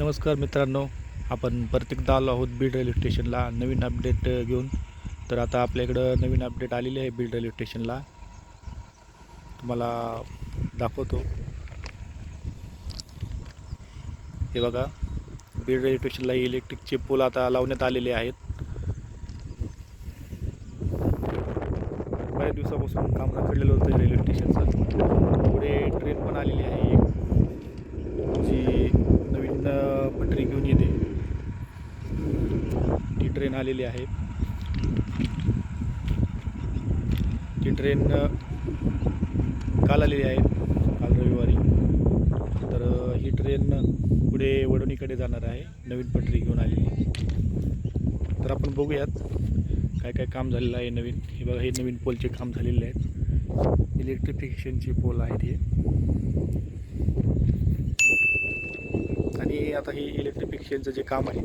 नमस्कार मित्रांनो आपण प्रत्येकदा आलो आहोत बीड रेल्वे स्टेशनला. नवीन अपडेट घेऊन. तर आता आपल्याकडं नवीन अपडेट आलेली आहे बीड रेल्वे स्टेशनला. तुम्हाला दाखवतो. हे बघा बीड रेल्वे स्टेशनला इलेक्ट्रिकचे पोल आता लावण्यात आलेले आहेत. बऱ्याच दिवसापासून काम रखडलेलं होतं रेल्वे स्टेशनचं. पुढे ट्रेन पण आलेली आहे. एक जी नवीन पटरी घेऊन येते. ती ट्रेन आलेली आहे. ती ट्रेन काल आलेली आहे काल रविवारी. तर ही ट्रेन पुढे वडवणीकडे जाणार आहे. नवीन पटरी घेऊन आलेली. तर आपण बघूयात काय काय काम झालेलं आहे नवीन. हे बघा हे नवीन पोलचे काम झालेले आहेत. इलेक्ट्रिफिकेशनचे पोल आहेत हे. आणि आता हे इलेक्ट्रिफिकेशनचं जे काम आहे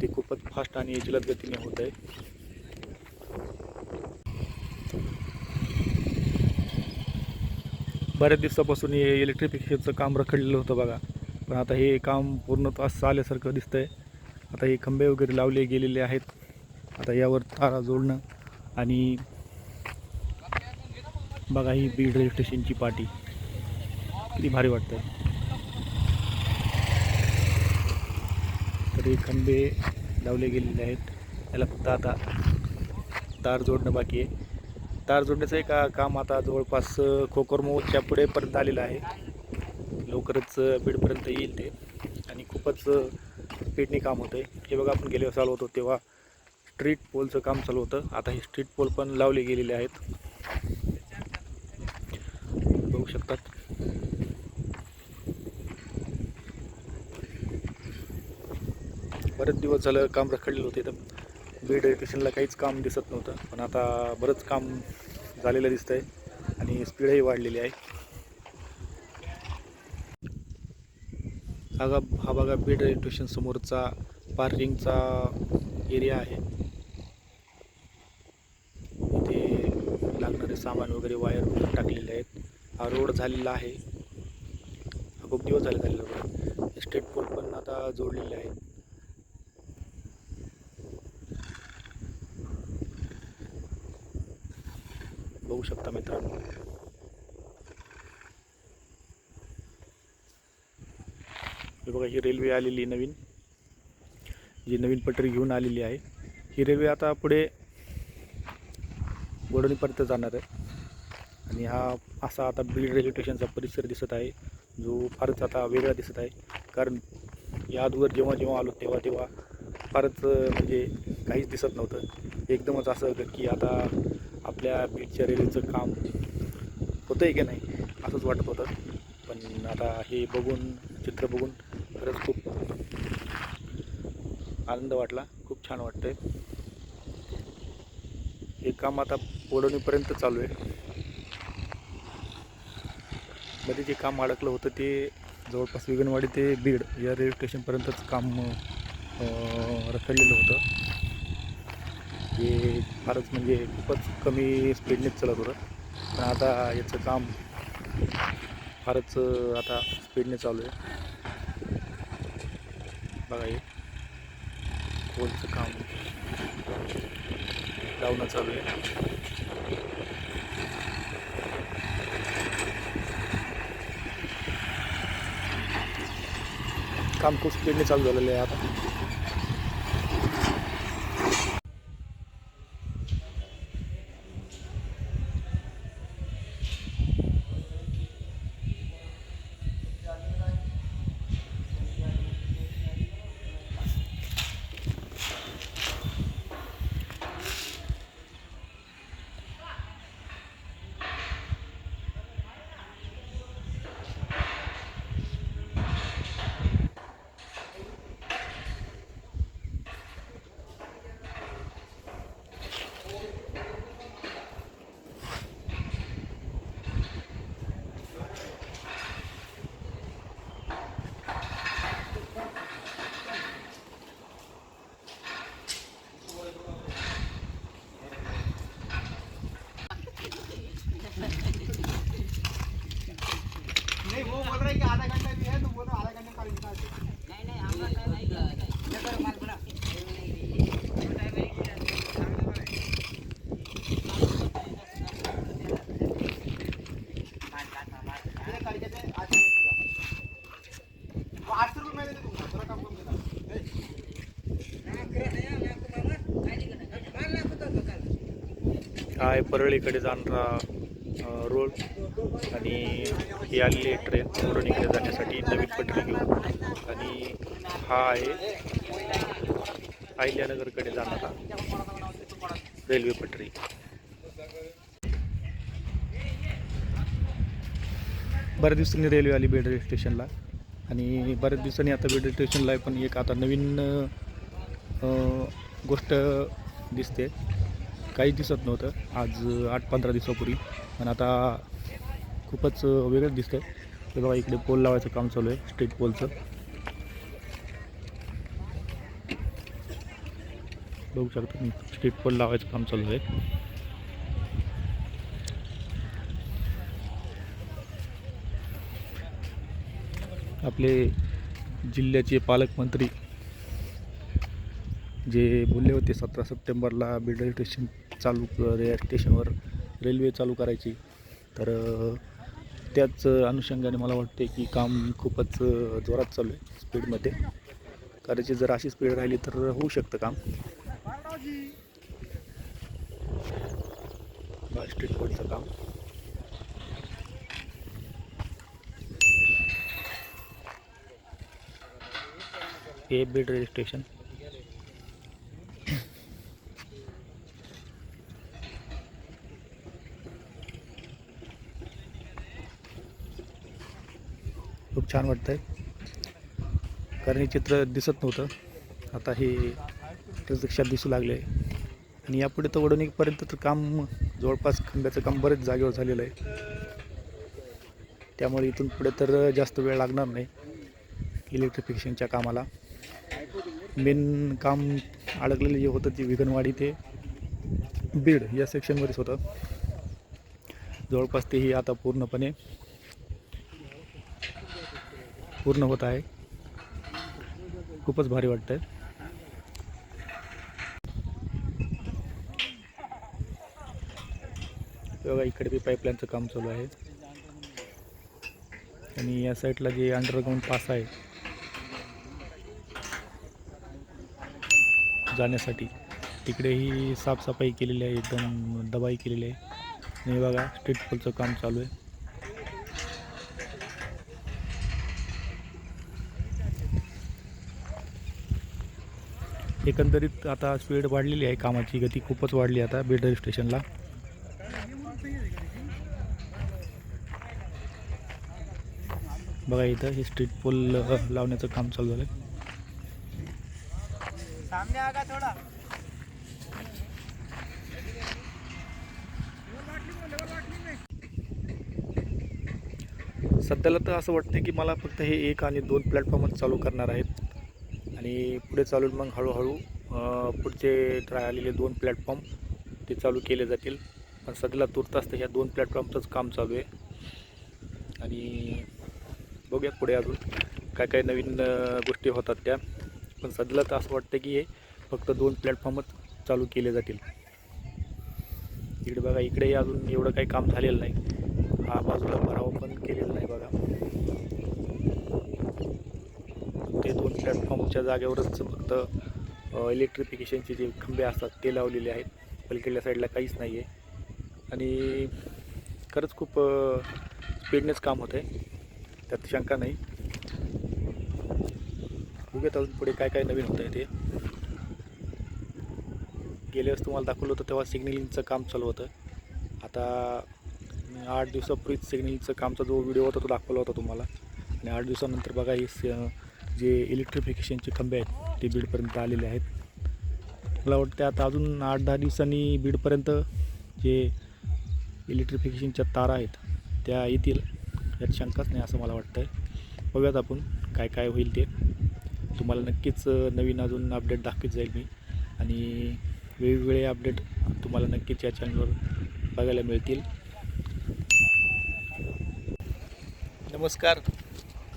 ते खूपच फास्ट आणि जलद गतीने होत आहे. बऱ्याच दिवसापासून हे इलेक्ट्रिफिकेशनचं काम रखडलेलं होतं बघा. पण आता हे काम पूर्ण असं आल्यासारखं दिसतंय. आता हे खंबे वगैरे लावले गेलेले आहेत. आता यावर तारा जोडणं आणि बघा ही बीड रेल्वे स्टेशनची पाटी. किती भारी वाटतं तर खंबे लावले गेलेले आहेत. त्याला फक्त आता तार जोडणं बाकी आहे. तार जोडण्याचं एक काम आता जवळपास खोकरमोच्या पुढेपर्यंत आलेलं आहे. लवकरच बीडपर्यंत येईल ते. आणि खूपच अ, स्पीडने काम होतं आहे हे बघा आपण गेले चालू होतो तेव्हा स्ट्रीट पोलचं काम चालू होतं. आता हे स्ट्रीट पोल पण लावले गेलेले आहेत बघू शकतात बरेच दिवस झालं काम रखडलेलं होते तर बीड रेल्वे स्टेशनला काहीच काम दिसत नव्हतं. पण आता बरंच काम झालेलं दिसतंय आणि स्पीडही वाढलेली आहे. हा गा- हा बघा बीड रेल्वे स्टेशन समोरचा पार्किंगचा एरिया आहे. इथे लागणारे सामान वगैरे वायर टाकलेले आहेत. हा रोड झालेला आहे. हा खूप दिवस झाले झालेला रोड स्टेट पोल पण आता जोडलेले आहेत बघू शकता मित्रांनो. हे बघा ही रेल्वे आलेली नवीन. जी नवीन पटरी घेऊन आलेली आहे. ही रेल्वे आता पुढे वडोलीपर्यंत जाणार आहे. आणि हा असा आता बीड रेल्वे स्टेशनचा परिसर दिसत आहे जो फारच आता वेगळा दिसत आहे. कारण या अगोदर जेव्हा जेव्हा आलो तेव्हा तेव्हा फारच म्हणजे काहीच दिसत नव्हतं. एकदमच असं की आता आपल्या बीडच्या रेल्वेचं काम होतं आहे की नाही असंच वाटत होतं. पण आता हे बघून चित्र बघून खरंच खूप आनंद वाटला. खूप छान वाटतंय. हे काम आता पोडवणीपर्यंत चालू आहे. मध्ये जे काम अडकलं होतं ते जवळपास विगणवाडी ते बीड या रेल्वे स्टेशनपर्यंतच काम रखडलेलं होतं. हे फारच म्हणजे खूपच कमी स्पीडनेच चालत होतं. पण आता याचं काम फारच आता स्पीडने चालू आहे. बघा हे. कोलचं काम? लावणं चालू आहे. काम खूप स्पीडने चालू झालेलं आहे आता. हा आहे परळीकडे जाणारा रोड आणि ही आलेली आहे ट्रेन परळीकडे जाण्यासाठी नवीन पटरी घेऊन. आणि हा आहे अहिल्यानगरकडे जाणारा रेल्वे पटरी. बऱ्याच दिवसांनी रेल्वे आली बेड रेल्वे स्टेशनला आणि बऱ्याच दिवसांनी आता बेड रेल्वे स्टेशनला पण एक आता नवीन गोष्ट दिसते. काही दिसत नव्हतं. आज आठ पंधरा दिवसापूर्वी. पण आता खूपच वेगळंच दिसतं ते बघा इकडे पोल लावायचं काम चालू आहे स्ट्रीट पोलचं बघू शकता मी स्ट्रीट पोल लावायचं काम चालू आहे. आपले जिल्ह्याचे पालकमंत्री जे बोलले होते सतरा सप्टेंबरला बीड स्टेशन चालू रे स्टेशनवर रेल्वे चालू करायची तर त्याच अनुषंगाने मला वाटते की काम खूपच जोरात चालू आहे स्पीडमध्ये करायची जर अशी स्पीड राहिली तर होऊ शकतं काम स्ट्रीट फोडचं काम हे बीड रेल्वे स्टेशन. खूप छान वाटतंय. कारण हे चित्र दिसत नव्हतं. आता हे प्रत्यक्षात दिसू लागले आणि यापुढे तर वडवणीपर्यंत तर काम जवळपास खंब्याचं काम बरेच जागेवर झालेलं आहे. त्यामुळे इथून पुढे तर जास्त वेळ लागणार नाही. इलेक्ट्रिफिकेशनच्या कामाला. मेन काम अडकलेलं जे होतं ती विघनवाडी ते बीड या सेक्शनमध्येच होतं. जवळपास तेही आता पूर्णपणे पूर्ण होत आहे. खूपच भारी वाटतंय. बघा इकडे बी पाईपलाईनचं काम चालू आहे. आणि या साईडला जे अंडरग्राऊंड पास आहे जाण्यासाठी. तिकडेही साफसफाई केलेली आहे एकदम दबाई केलेली आहे. आणि बघा स्ट्रीट पोलचं काम चालू आहे. एकंदरीत आता स्पीड वाढलेली आहे कामाची गती खूपच वाढली आता बेडर स्टेशनला बघा इथं हे स्ट्रीट पोल लावण्याचं काम चालू झालं आहे सामने आगा थोड़ा। सध्याला तर असं वाटतं की मला फक्त हे एक आणि दोन प्लॅटफॉर्मच चालू करणार आहेत. आणि पुढे चालून मग हळूहळू पुढचे ट्राय आलेले दोन प्लॅटफॉर्म ते चालू केले जातील. पण सध्याला तुर्तास तर ह्या दोन प्लॅटफॉर्मचंच काम चालू आहे. आणि बघूया पुढे अजून काय काय नवीन गोष्टी होतात त्या. पण सध्याला तर असं वाटतं की हे फक्त दोन प्लॅटफॉर्मच चालू केले जातील. इकडे बघा इकडेही अजून एवढं काही काम झालेलं नाही. हा बाजूला भराव पण केलेला नाही बघा. ते दोन प्लॅटफॉर्मच्या जागेवरच फक्त इलेक्ट्रिफिकेशनचे जे खंबे असतात ते लावलेले आहेत. पलकडल्या साईडला काहीच नाही आहे आणि खरंच खूप स्पीडनेच काम होतं आहे त्यात शंका नाही. बघूयात अजून पुढे काय काय नवीन होतं आहे ते. गेल्या वेळेस तुम्हाला दाखवलं होतं तेव्हा सिग्नलिंगचं काम चालू होतं. आता आठ दिवसापूर्वीच सिग्नलचं कामचा जो व्हिडिओ होता तो दाखवला होता तुम्हाला. आणि आठ दिवसानंतर बघा हे स- जे इलेक्ट्रिफिकेशनचे खंबे आहेत ते बीडपर्यंत आलेले आहेत. मला वाटतं आता अजून आठ दहा दिवसांनी बीडपर्यंत जे इलेक्ट्रिफिकेशनच्या तारा आहेत त्या येतील. यात शंकाच नाही असं मला वाटतं आहे बघूयात आपण काय काय होईल ते. तुम्हाला नक्कीच नवीन अजून अपडेट दाखवत जाईल मी. आणि वेगवेगळे अपडेट तुम्हाला नक्कीच या चॅनलवर बघायला मिळतील. नमस्कार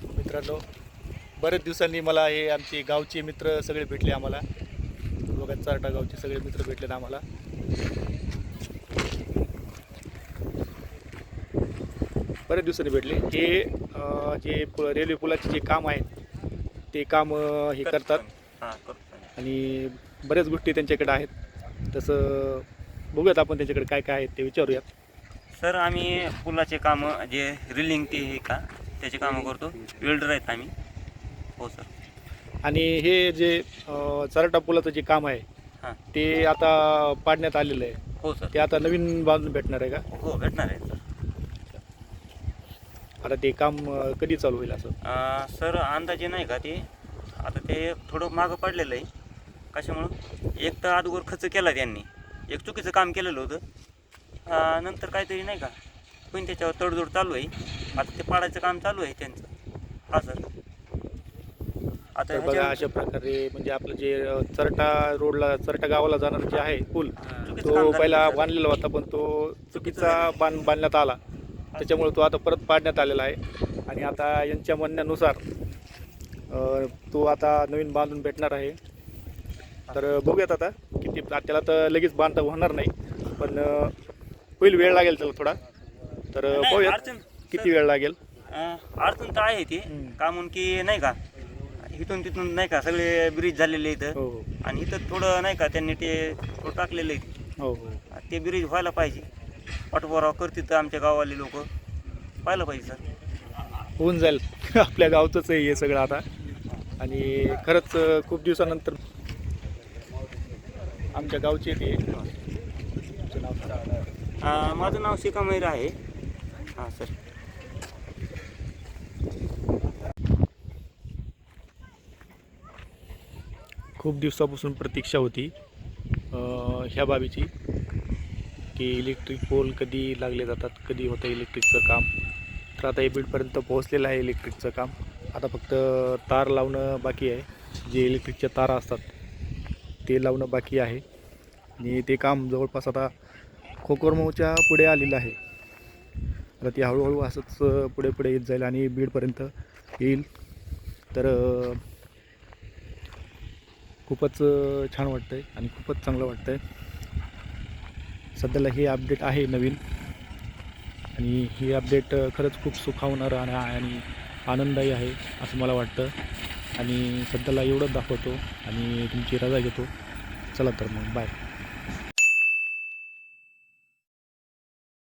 मित्रांनो. बरेच दिवसांनी मला हे आमचे गावचे मित्र सगळे भेटले आम्हाला. बघा चारटा गावचे सगळे मित्र भेटले आम्हाला. बऱ्याच दिवसांनी भेटले. हे जे प- रेल्वे पुलाचे जे काम आहे ते काम हे करतात. हां आणि बऱ्याच गोष्टी त्यांच्याकडे आहेत. तसं बघूयात आपण त्याच्याकडे काय काय आहे ते विचारूयात. सर आम्ही पुलाचे कामं जे रिलिंग ते हे का त्याचे कामं करतो. वेल्डर आहेत आम्ही. हो सर. आणि हे जे अं, चराटा पुलाचं जे काम आहे हां. ते आता पाडण्यात आलेलं आहे. हो सर. ते आता नवीन बांधून भेटणार आहे का? हो भेटणार आहे. आता ते काम अं, कधी चालू होईल असं? अं, सर अंदाजे नाही का ते? आता ते थोडं मागं पडलेलं आहे. कशामुळं? एक तर अगोदर खर्च केला त्यांनी. एक चुकीचं काम केलेलं होतं. अं, नंतर काहीतरी नाही का? पण त्याच्यावर तडजोड चालू आहे. आता ते पाडायचं काम चालू आहे त्यांचं. हा सर. आता तर बघा ह्याच्या- अशा प्रकारे म्हणजे आपलं जे अं, चरटा रोडला चरटा गावाला जाणार जे आहे पूल चुकीचं तो झालं पहिला सर. बांधलेला होता पण तो चुकीचा बांध बांधण्यात आला. त्याच्यामुळे तो आता परत पाडण्यात आलेला आहे. आणि आता यांच्या म्हणण्यानुसार तो आता नवीन बांधून भेटणार आहे. तर बघूयात आता किती त्याला तर लगेच बांधता होणार नाही पण होईल वेळ लागेल त्याला थोडा. तर अडचण किती वेळ लागेल. अडचण तर आहे ती. का म्हणून की नाही का? इथून तिथून नाही का सगळे ब्रिज झालेले इथं. हो हो. आणि इथं थोडं नाही का त्यांनी ते टाकलेलं आहे. हो हो. ते ब्रिज व्हायला पाहिजे. पाठपुरावा करतील तर आमच्या गावाले लोक. पाहिलं पाहिजे सर. होऊन जाईल. आपल्या गावचंच आहे हे सगळं आता. आणि खरंच अं, खूप दिवसानंतर आमच्या गावचे ते तुमचं नाव सांगा. अं, माझं नाव शिका मैर आहे. हां सर. खूप दिवसापासून प्रतीक्षा होती अं, ह्या बाबीची. की इलेक्ट्रिक पोल कधी लागले जातात कधी होतं इलेक्ट्रिकचं काम? तर आता हे बीडपर्यंत पोहोचलेलं आहे इलेक्ट्रिकचं काम. आता फक्त तार लावणं बाकी आहे. जे इलेक्ट्रिकच्या तारा असतात ते लावणं बाकी आहे. आणि ते काम जवळपास आता खोकोरमऊच्या पुढे आलेलं आहे. आता ती हळूहळू असंच पुढे पुढे येत जाईल आणि बीडपर्यंत येईल. तर खूपच छान वाटतं आहे आणि खूपच चांगलं वाटतं आहे सध्याला हे अपडेट आहे नवीन. आणि हे अपडेट खरंच खूप सुखावणारं आणि आणि आनंददायी आहे असं मला वाटतं. आणि सध्याला एवढंच दाखवतो आणि तुमची रजा घेतो. चला तर मग बाय